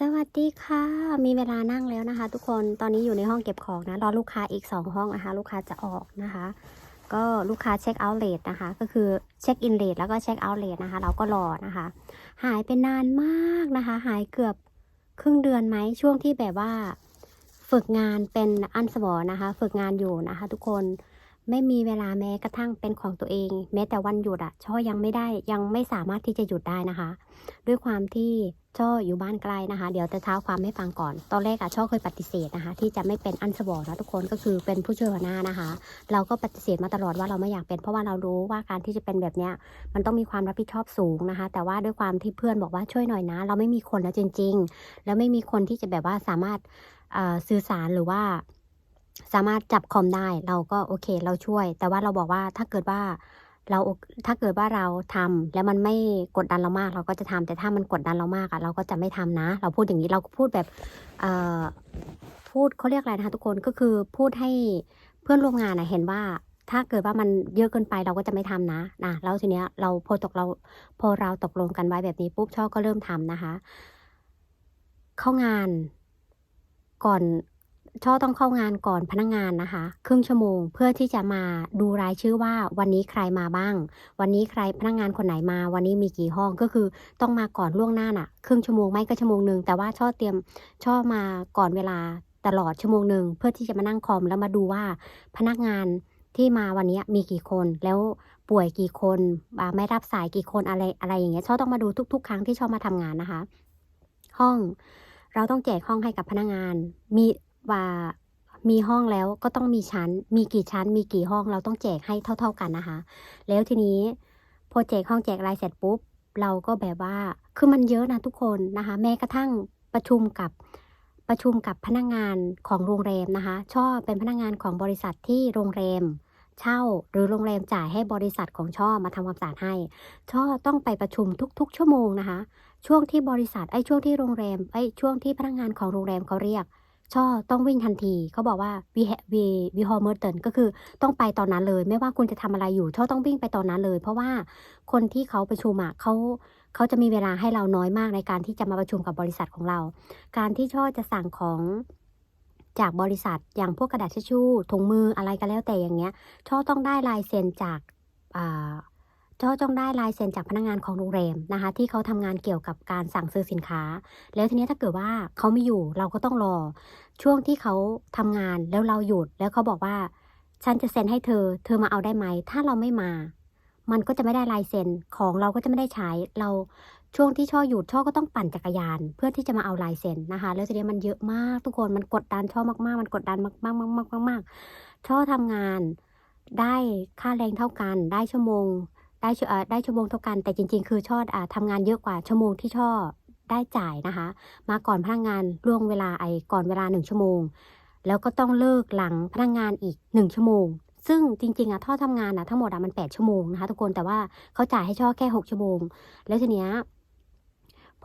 สวัสดีค่ะ มีเวลานั่งแล้วนะคะ ทุกคนตอนนี้อยู่ในห้องเก็บของนะรอลูกค้าอีก 2 ห้องนะคะ ลูกค้าจะออกนะคะ ก็ลูกค้าเช็คเอาท์เลทนะคะ ก็คือเช็คอินเลทแล้วก็เช็คเอาท์เลทนะคะ เราก็รอนะคะ หายไปนานมากนะคะ หายเกือบครึ่งเดือนไหมช่วงที่แบบว่า ฝึกงานเป็นอันสวอนะคะ ฝึกงานอยู่นะคะ ทุกคนไม่มีเวลาแม้กระทั่งเป็นของตัวเอง แม้แต่วันหยุดอะช่อยังไม่ได้ยังไม่สามารถที่จะหยุดได้นะคะ ด้วยความที่ ช่ออยู่บ้านไกลนะคะ เดี๋ยวจะเท้าความให้ฟังก่อน ตอนแรกอะช่อเคยปฏิเสธนะคะ ที่จะไม่เป็นอันสวอนะทุกคนก็คือเป็นผู้ช่วยหัวหน้านะคะ เราก็ปฏิเสธมาตลอดว่าเราไม่อยากเป็น เพราะว่าเรารู้ว่าการที่จะเป็นแบบเนี้ยมันต้องมีความรับผิดชอบสูงนะคะ แต่ว่าด้วยความที่เพื่อนบอกว่าช่วยหน่อยนะ เราไม่มีคนแล้วจริง ๆ แล้วไม่มีคนที่จะแบบว่าสามารถอ่อสื่อสารหรือว่าสามารถจับคอมได้เราก็โอเค เราช่วย แต่ว่าเราบอกว่าถ้าเกิดว่า เราถ้าเกิดว่าเราทำแล้วมันไม่กดดันเรามาก เราก็จะทำแต่ถ้ามันกดดันเรามากอะเราก็จะไม่ทำนะ เราพูดอย่างนี้เราพูดแบบเอ่อพูดเขาเรียกอะไรนะคะทุกคนก็คือพูดให้เพื่อนร่วมงานอะเห็นว่าถ้าเกิดว่ามันเยอะเกินไปเราก็จะไม่ทำนะนะแล้วทีเนี้ยเราพอตกเราพอเราตกลงกันไว้แบบนี้ปุ๊บช่อก็เริ่มทำนะคะ เข้างานก่อน ช่อต้องเข้างานก่อนพนักงานนะคะ ครึ่งชั่วโมงเพื่อที่จะมาดูรายชื่อว่าวันนี้ใครมาบ้าง วันนี้ใครพนักงานคนไหนมา วันนี้มีกี่ห้องก็คือต้องมาก่อนล่วงหน้าน่ะ ครึ่งชั่วโมงไม่ก็ชั่วโมงหนึ่งแต่ว่าช่อเตรียมช่อมาก่อนเวลาตลอดชั่วโมงหนึ่งเพื่อที่จะมานั่งคอมแล้วมาดูว่าพนักงานที่มาวันนี้มีกี่คนแล้วป่วยกี่คนอ่าไม่รับสายกี่คนอะไรอะไรอย่างเงี้ยช่อต้องมาดูทุก ๆ ครั้งที่ช่อมาทำงานนะคะ ห้องเราต้องแจกห้องให้กับพนักงาน มี ว่ามีห้องแล้วก็ต้องมีชั้น มีกี่ชั้น มีกี่ห้องเราต้องแจกให้เท่า ๆกันนะคะ แล้วทีนี้พอแจกห้องแจกรายเสร็จปุ๊บ เราก็แบบว่าคือมันเยอะนะทุกคนนะคะ แม้กระทั่งประชุมกับประชุมกับพนักงานของโรงแรมนะคะ ชอบเป็นพนักงานของบริษัทที่โรงแรม เช่าหรือโรงแรมจ่ายให้บริษัทของช่อมาทำความสะอาดให้ ช่อต้องไปประชุมทุก ๆ ชั่วโมงนะคะ ช่วงที่บริษัทไอ้ช่วงที่โรงแรมไอ้ช่วงที่พนักงานของโรงแรมเขาเรียก ช่อต้องวิ่งทันทีเขาบอกว่า we ha- we we h o m e r t o n ก็คือต้องไปตอนนั้นเลย ไม่ว่าคุณจะทำอะไรอยู่ช่อต้องวิ่งไปตอนนั้นเลย เพราะว่าคนที่เขาประชุมอะเขาเขาจะมีเวลาให้เราน้อยมากในการที่จะมาประชุมกับบริษัทของเรา การที่ช่อจะสั่งของจากบริษัทอย่างพวกกระดาษทิชชู่ถุงมืออะไรก็แล้วแต่อย่างเงี้ย ช่อต้องได้ลายเซ็นจากอ่า ช่อต้องได้ลายเซ็นจากพนักงานของโรงแรมนะคะ ที่เขาทำงานเกี่ยวกับการสั่งซื้อสินค้า แล้วทีนี้ถ้าเกิดว่าเขาไม่อยู่เราก็ต้องรอ ช่วงที่เขาทำงานแล้วเราหยุดแล้วเขาบอกว่า ฉันจะเซ็นให้เธอ เธอมาเอาได้ไหม ถ้าเราไม่มา มันก็จะไม่ได้ลายเซ็นของเราก็จะไม่ได้ใช้เราช่วงที่ช่อหยุดช่อก็ต้องปั่นจักรยาน เพื่อที่จะมาเอาลายเซ็นนะคะ แล้วทีนี้มันเยอะมากทุกคนมันกดดันช่อมากๆ มันกดดันมากๆมากๆมากๆมากช่อทำงานได้ค่าแรงเท่ากัน ได้ชั่วโมง ได้ชั่วได้ชั่วโมงเท่ากัน แต่จริง ๆ คือช่ออ่าทำงานเยอะกว่าชั่วโมงที่ช่อได้จ่ายนะคะ มาก่อนพนักงานล่วงเวลาไอ้ก่อนเวลาหนึ่งชั่วโมง แล้วก็ต้องเลิกหลังพนักงานอีกหนึ่งชั่วโมง ซึ่งจริงๆอะท่อทำงานอะทั้งหมดอะมันแปดชั่วโมงนะคะทุกคนแต่ว่าเขาจ่ายให้ช่อแค่หกชั่วโมง แล้วทีเนี้ย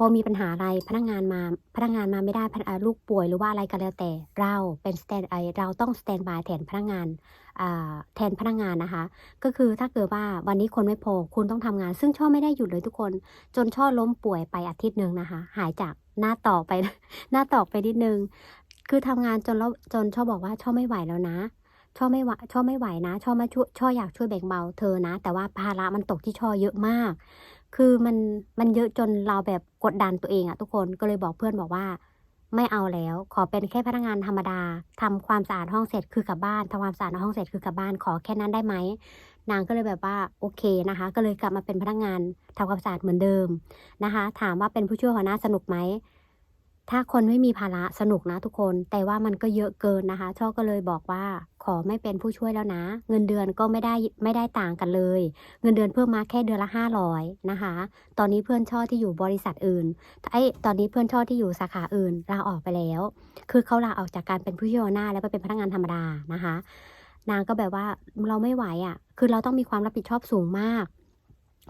พอมีปัญหาอะไรพนักงานมาพนักงานมาไม่ได้พนักลูกป่วยหรือว่าอะไรก็แล้วแต่ เราเป็นสแตนไอเราต้องสแตนบายแทนพนักงานแทนพนักงานนะคะ ก็คือถ้าเกิดว่าวันนี้คนไม่พอคุณต้องทำงาน ซึ่งช่อไม่ได้หยุดเลยทุกคน จนช่อล้มป่วยไปอาทิตย์หนึ่งนะคะ หายจากหน้าต่อไปหน้าต่อไปนิดนึง คือทำงานจนแล้วจนช่อบอกว่าช่อไม่ไหวแล้วนะช่อไม่ไหวช่อไม่ไหวนะช่อมาช่วยช่ออยากช่วยแบ่งเบาเธอนะ แต่ว่าภาระมันตกที่ช่อเยอะมาก คือมันมันเยอะจนเราแบบกดดันตัวเองอะทุกคนก็เลยบอกเพื่อนบอกว่า ไม่เอาแล้ว ขอเป็นแค่พนักงานธรรมดาทำความสะอาดห้องเสร็จคือกลับบ้านทำความสะอาดห้องเสร็จคือกลับบ้านขอแค่นั้นได้ไหมนางก็เลยแบบว่าโอเคนะคะ ก็เลยกลับมาเป็นพนักงานทำความสะอาดเหมือนเดิมนะคะ ถามว่าเป็นผู้ช่วยหัวหน้าสนุกไหม ถ้าคนไม่มีภาระสนุกนะทุกคน แต่ว่ามันก็เยอะเกินนะคะช่อก็เลยบอกว่าขอไม่เป็นผู้ช่วยแล้วนะ เงินเดือนก็ไม่ได้ไม่ได้ต่างกันเลย เงินเดือนเพิ่มมาแค่เดือนละห้าร้อยนะคะ ตอนนี้เพื่อนช่อที่อยู่บริษัทอื่นไอ้ตอนนี้เพื่อนช่อที่อยู่สาขาอื่นลาออกไปแล้ว คือเขาลาออกจากการเป็นผู้ช่วยหน้าแล้วไปเป็นพนักงานธรรมดานะคะ นางก็แบบว่าเราไม่ไหวอะ่ะ คือเราต้องมีความรับผิดชอบสูงมาก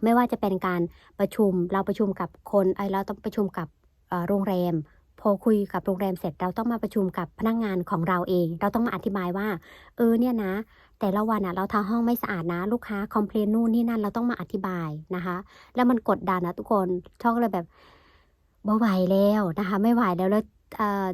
ไม่ว่าจะเป็นการประชุมเราประชุมกับคนไอ้เราต้องประชุมกับโรงแรม พอคุยกับโรงแรมเสร็จเราต้องมาประชุมกับพนักงานของเราเอง เราต้องมาอธิบายว่า เออเนี่ยนะ แต่ละวันอะเราทำห้องไม่สะอาดนะ ลูกค้าคอมเพลนนู่นนี่นั่นเราต้องมาอธิบายนะคะ แล้วมันกดดันนะทุกคนช่องก็เลยแบบบ่ไหวแล้วนะคะ ไม่ไหวแล้วแล้วเออ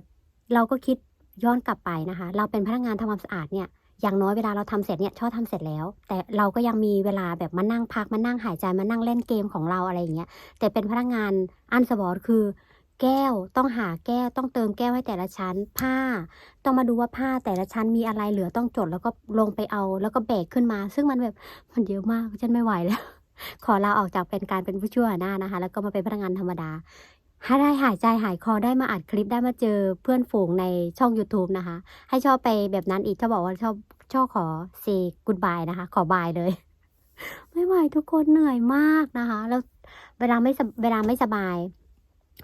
เราก็คิดย้อนกลับไปนะคะ เราเป็นพนักงานทำความสะอาดเนี่ยอย่างน้อยเวลาเราทำเสร็จเนี่ยชอบทำเสร็จแล้ว แต่เราก็ยังมีเวลาแบบมานั่งพักมานั่งหายใจมานั่งเล่นเกมของเราอะไรอย่างเงี้ยแต่เป็นพนักงานอันสบอร์คือ แก้วต้องหาแก้วต้องเติมแก้วให้แต่ละชั้น ผ้า ต้องมาดูว่าผ้าแต่ละชั้นมีอะไรเหลือต้องจดแล้วก็ลงไปเอา แล้วก็แบกขึ้นมา ซึ่งมันแบบมันเยอะมากฉันไม่ไหวแล้ว ขอลาออกจากเป็นการเป็นผู้ช่วยหน้านะคะ แล้วก็มาเป็นพนักงานธรรมดาให้ได้หายใจหายคอได้มาอัดคลิปได้มาเจอเพื่อนฝูงในช่อง YouTube นะคะ ให้ชอบไปแบบนั้นอีกถ้าบอกว่าชอบชอบขอ say goodbye นะคะ ขอบายเลย ไม่ไหวทุกคนเหนื่อยมากนะคะ แล้วเวลาไม่เวลาไม่สบาย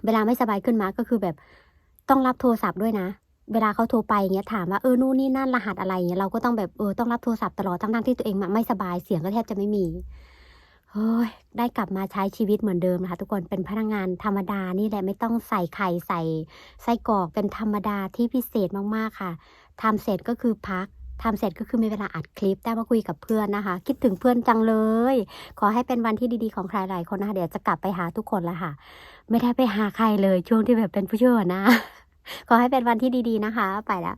เวลาไม่สบายขึ้นมาก็คือแบบต้องรับโทรศัพท์ด้วยนะ เวลาเขาโทรไปอย่างเงี้ยถามว่าเออนู่นนี่นั่นรหัสอะไรเงี้ยเราก็ต้องแบบเออต้องรับโทรศัพท์ตลอดทั้งที่ตัวเองอะไม่สบายเสียงก็แทบจะไม่มีเฮ้ยได้กลับมาใช้ชีวิตเหมือนเดิมนะคะทุกคนเป็นพนักงานธรรมดานี่แหละไม่ต้องใส่ไข่ใส่ไส้กรอกเป็นธรรมดาที่พิเศษมากๆค่ะทำเสร็จก็คือพัก ทำเสร็จก็คือมีเวลาอัดคลิปได้มาคุยกับเพื่อนนะคะ คิดถึงเพื่อนจังเลย ขอให้เป็นวันที่ดีๆของใครหลายคนนะคะเดี๋ยวจะกลับไปหาทุกคนแล้วค่ะ ไม่ได้ไปหาใครเลยช่วงที่แบบเป็นผู้ช่วยนะ ขอให้เป็นวันที่ดีๆนะคะ ไปแล้ว